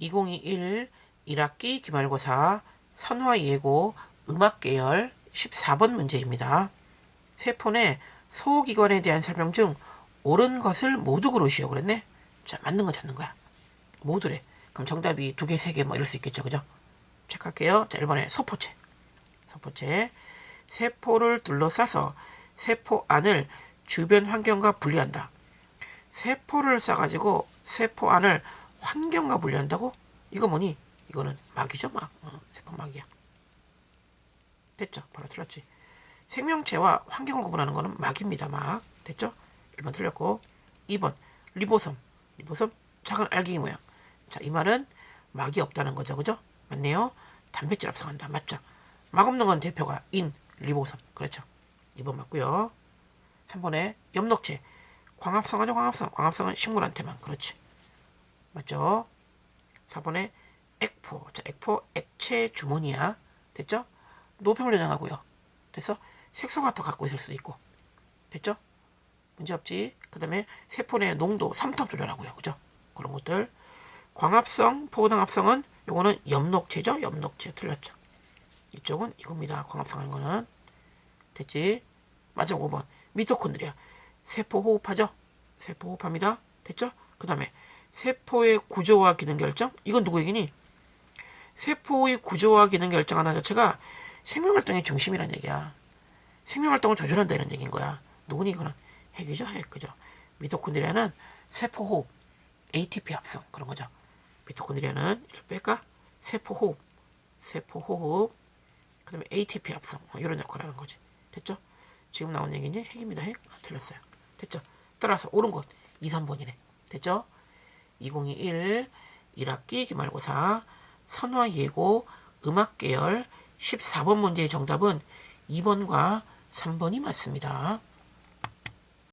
2021 1학기 기말고사 선화예고 음악계열 14번 문제입니다. 세폰의 소기관에 대한 설명 중 옳은 것을 모두 고르시오 그랬네. 자 맞는 거 찾는 거야. 모두래. 그럼 정답이 두 개, 세 개 뭐 이럴 수 있겠죠. 그죠? 체크할게요. 자 1번에 소포체. 소포체. 세포를 둘러싸서 세포 안을 주변 환경과 분리한다. 세포를 싸가지고 세포 안을 환경과 분리한다고? 이거 뭐니? 이거는 막이죠, 막. 어, 세포 막이야. 됐죠? 바로 틀렸지. 생명체와 환경을 구분하는 거는 막입니다, 막. 됐죠? 1번 틀렸고. 2번, 리보솜. 리보솜, 작은 알갱이 모양. 자, 이 말은 막이 없다는 거죠, 그죠? 맞네요. 단백질 합성한다. 맞죠? 막 없는 건 대표가 인, 리보솜. 그렇죠? 2번 맞고요 3번에 엽록체. 광합성하죠, 광합성. 광합성은 식물한테만. 그렇지. 맞죠? 4번에 액포. 자, 액포, 액체 주머니야. 됐죠? 노폐물 연양하고요. 그래서 색소가 더 갖고 있을 수도 있고. 됐죠? 문제 없지? 그 다음에 세포 내 농도, 삼탑 조절하고요. 그죠? 그런 것들. 광합성, 포당합성은 요거는 엽록체죠? 엽록체. 틀렸죠? 이쪽은 이겁니다. 광합성 하는 거는. 됐지? 마지막 5번. 미토콘드리아. 세포 호흡하죠? 세포 호흡합니다. 됐죠? 그 다음에 세포의 구조와 기능 결정? 이건 누구 얘기니? 세포의 구조와 기능 결정하는 자체가 생명활동의 중심이란 얘기야. 생명활동을 조절한다 이런 얘기인 거야. 누구니 이거는 핵이죠, 핵 그죠? 미토콘드리아는 세포 호흡, ATP 합성 그런 거죠. 미토콘드리아는 이렇게 뺄까? 세포 호흡, 세포 호흡, 그 다음에 ATP 합성 뭐 이런 역할을 하는 거지. 됐죠? 지금 나온 얘기는 핵입니다. 핵 아, 틀렸어요. 됐죠? 따라서 옳은 것 2, 3번이네. 됐죠? 2021 1학기 기말고사 선화 예고 음악 계열 14번 문제의 정답은 2번과 3번이 맞습니다.